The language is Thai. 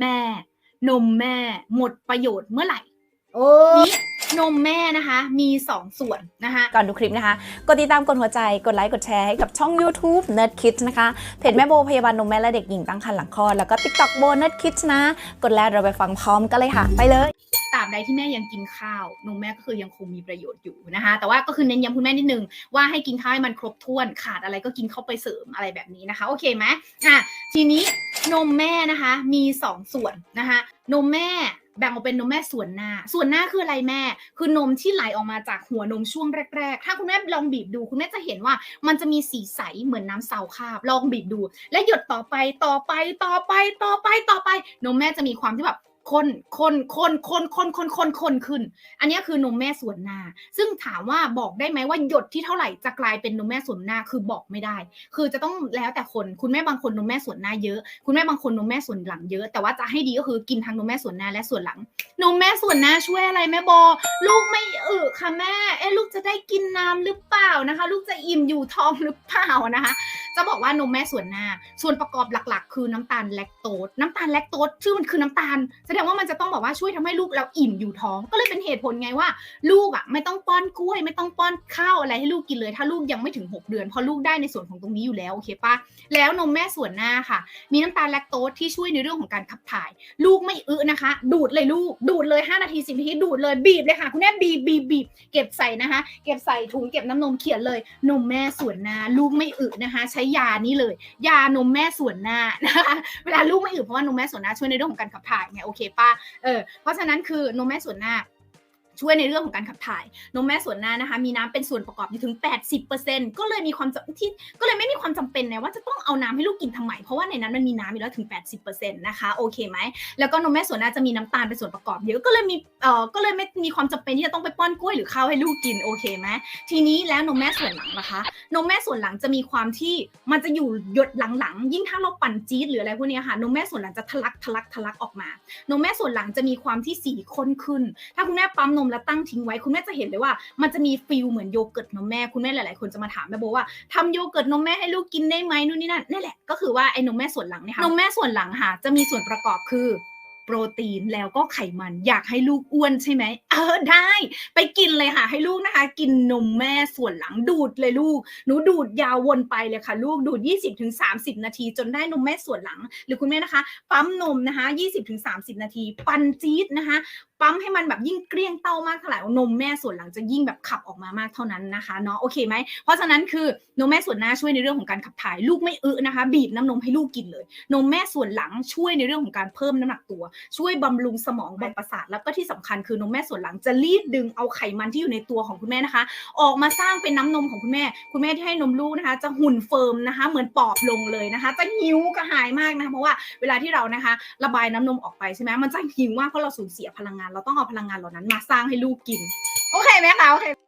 แม่ นมแม่หมดประโยชน์เมื่อไหร่โอ้นี้นมแม่นะคะมีสองส่วนนะคะ ก่อนดูคลิปนะคะ กดติดตามกดหัวใจกดไลค์กดแชร์ให้กับช่อง YouTube Nerd Kids นะคะ เพจแม่โบพยาบาลนมแม่และเด็กหญิงตั้งครรภ์หลังคลอดแล้วก็ TikTok โบ Nerd Kids นะ กดแล้วเราไปฟังพร้อมกันเลยค่ะ ไปเลย ตราบใดที่แม่ยังกินข้าวนมแม่ก็คือยังคงมีประโยชน์อยู่นะคะ แต่ว่าก็คือเน้นย้ำคุณแม่นิดนึงว่าให้กินข้าวให้มันครบถ้วนขาดอะไรก็กินเข้าไปเสริมอะไรแบบนี้นะคะ โอเคไหมอะทีนี้นมแม่นะคะมีสองส่วนนะคะนมแม่แบ่งออกเป็นนมแม่ส่วนหน้า ส่วนหน้าคืออะไรแม่ คือนมที่ไหลออกมาจากหัวนมช่วงแรก ๆ ถ้าคุณแม่ลองบีบดู คุณแม่จะเห็นว่ามันจะมีสีใสเหมือนน้ำเสาคาบ ลองบีบดู และหยดต่อไป ต่อไป ต่อไป ต่อไป ต่อไป นมแม่จะมีความที่แบบ คนคนคนคนคนคนคนคนขึ้น อันนี้คือนมแม่ส่วนหน้าซึ่งถามว่าบอกได้ไหมว่าหยดที่เท่าไหร่จะกลายเป็นนมแม่ส่วนหน้าคือบอกไม่ได้ คือจะต้องแล้วแต่คนคุณแม่บางคนนมแม่ส่วนหน้าเยอะ คุณแม่บางคนนมแม่ส่วนหลังเยอะ แต่ว่าจะให้ดีก็คือกินทั้งนมแม่ส่วนหน้าและส่วนหลัง นมแม่ส่วนหน้าช่วยอะไรแม่โบลูกไม่อึค่ะแม่เอ๊ลูกจะได้กินน้ำหรือเปล่านะคะ ลูกจะอิ่มอยู่ท้องหรือเปล่านะคะ จะบอกว่านมแม่ส่วนหน้า ส่วนประกอบหลักๆ คือน้ำตาลแลคโตสน้ำตาลแลคโตสชื่อมันคือน้ำตาล แสดงว่ามันจะต้องบอกว่าช่วยทำให้ลูกเราอิ่มอยู่ท้อง ก็เลยเป็นเหตุผลไงว่า ลูกอะไม่ต้องป้อนกล้วย ไม่ต้องป้อนข้าวอะไรให้ลูกกินเลย ถ้าลูกยังไม่ถึง 6 เดือนเพราะลูกได้ในส่วนของตรงนี้อยู่แล้วโอเคปะแล้วนมแม่ส่วนหน้าค่ะ มีน้ำตาลแลคโตสที่ช่วยในเรื่องของการขับถ่าย ลูกไม่อึนะคะ ดูดเลยลูกดูดเลย 5 นาที10นาทีดูดเลยบีบเลยค่ะคุณแม่บีบบีบบีบเก็บใส่นะคะ เก็บใส่ถุงเก็บน้ำนมเขียนเลย นมแม่ส่วนหน้าลูกไม่อึนะคะ ใช้ยานี้เลย ยานมแม่ส่วนหน้านะคะเวลาลูกไม่อึเพราะว่านมแม่ส่วนหน้าช่วยในเรื่องของการขับถ่ายไงโอเคป้าเออเพราะฉะนั้นคือนมแม่ส่วนหน้า ช่วยในเรื่องของการขับถ่าย นมแม่ส่วนหน้านะคะ มีน้ำเป็นส่วนประกอบอยู่ถึง 80%ก็เลยมีความจำที่ก็เลยไม่มีความจำเป็นนะว่าจะต้องเอาน้ำให้ลูกกินทำไมเพราะว่าในนั้นมันมีน้ำอยู่แล้วถึง 80%นะคะโอเคไหมแล้วก็นมแม่ส่วนหน้าจะมีน้ำตาลเป็นส่วนประกอบเยอะก็เลยมีเอ่อก็เลยไม่มีความจำเป็นที่จะต้องไปป้อนกล้วยหรือข้าวให้ลูกกินโอเคไหมทีนี้แล้วนมแม่ส่วนหลังนะคะ นมแม่ส่วนหลังจะมีความที่มันจะอยู่หยดหลังๆยิ่งถ้าเราปั่นจี๊ดหรืออะไรพวกนี้ค่ะนมแม่ส่วนหลังจะทะลักทะลักทะลักออกมานมแม่ส่วนหลังจะมีความที่สีข้นขึ้น ถ้าคุณแม่ปั๊มนมแล้วตั้งทิ้งไว้คุณแม่จะเห็นเลยว่า มันจะมีฟิลเหมือนโยเกิร์ตนมแม่คุณแม่หลาย ๆ คนจะมาถามแม่โบว่าทำโยเกิร์ตนมแม่ให้ลูกกินได้ไหมนู่นนี่นั่นนี่แหละก็คือว่าไอ้นมแม่ส่วนหลังเนี่ยค่ะนมแม่ส่วนหลังค่ะจะมีส่วนประกอบคือ โปรตีนแล้วก็ไขมัน อยากให้ลูกอ้วนใช่ไหมเออได้ ไปกินเลยค่ะ ให้ลูกนะคะ กินนมแม่ส่วนหลังดูดเลยลูก หนูดูดยาววนไปเลยค่ะ ลูกดูด 20-30 นาที จนได้นมแม่ส่วนหลัง หรือคุณแม่นะคะ ปั๊มนมนะคะ 20-30 นาที ปันจี๊ดนะคะปั๊มให้มันแบบยิ่งเกลี้ยงเต้ามากเท่าไหร่นมแม่ส่วนหลังจะยิ่งแบบขับออกมามากเท่านั้นนะคะเนาะโอเคไหมเพราะฉะนั้นคือนมแม่ส่วนหน้าช่วยในเรื่องของการขับถ่าย ลูกไม่อึนะคะ บีบน้ำนมให้ลูกกินเลย นมแม่ส่วนหลังช่วยในเรื่องของการเพิ่มน้ำหนักตัวช่วยบำรุงสมองบำรุงประสาทแล้วก็ที่สำคัญคือนมแม่ส่วนหลังจะรีดดึงเอาไขมันที่อยู่ในตัวของคุณแม่นะคะ ออกมาสร้างเป็นน้ำนมของคุณแม่ คุณแม่ที่ให้นมลูกนะคะ จะหุ่นเฟิร์มนะคะ เหมือนปอบลงเลยนะคะ จะหิวกระหายมากนะคะเพราะว่าเวลาที่เรานะคะ ระบายน้ำนมออกไปใช่ไหมมันจะหิวมากเพราะเราสูญเสียพลังงาน เราต้องเอาพลังงานเหล่านั้นมาสร้างให้ลูกกินโอเคไหมคะโอเค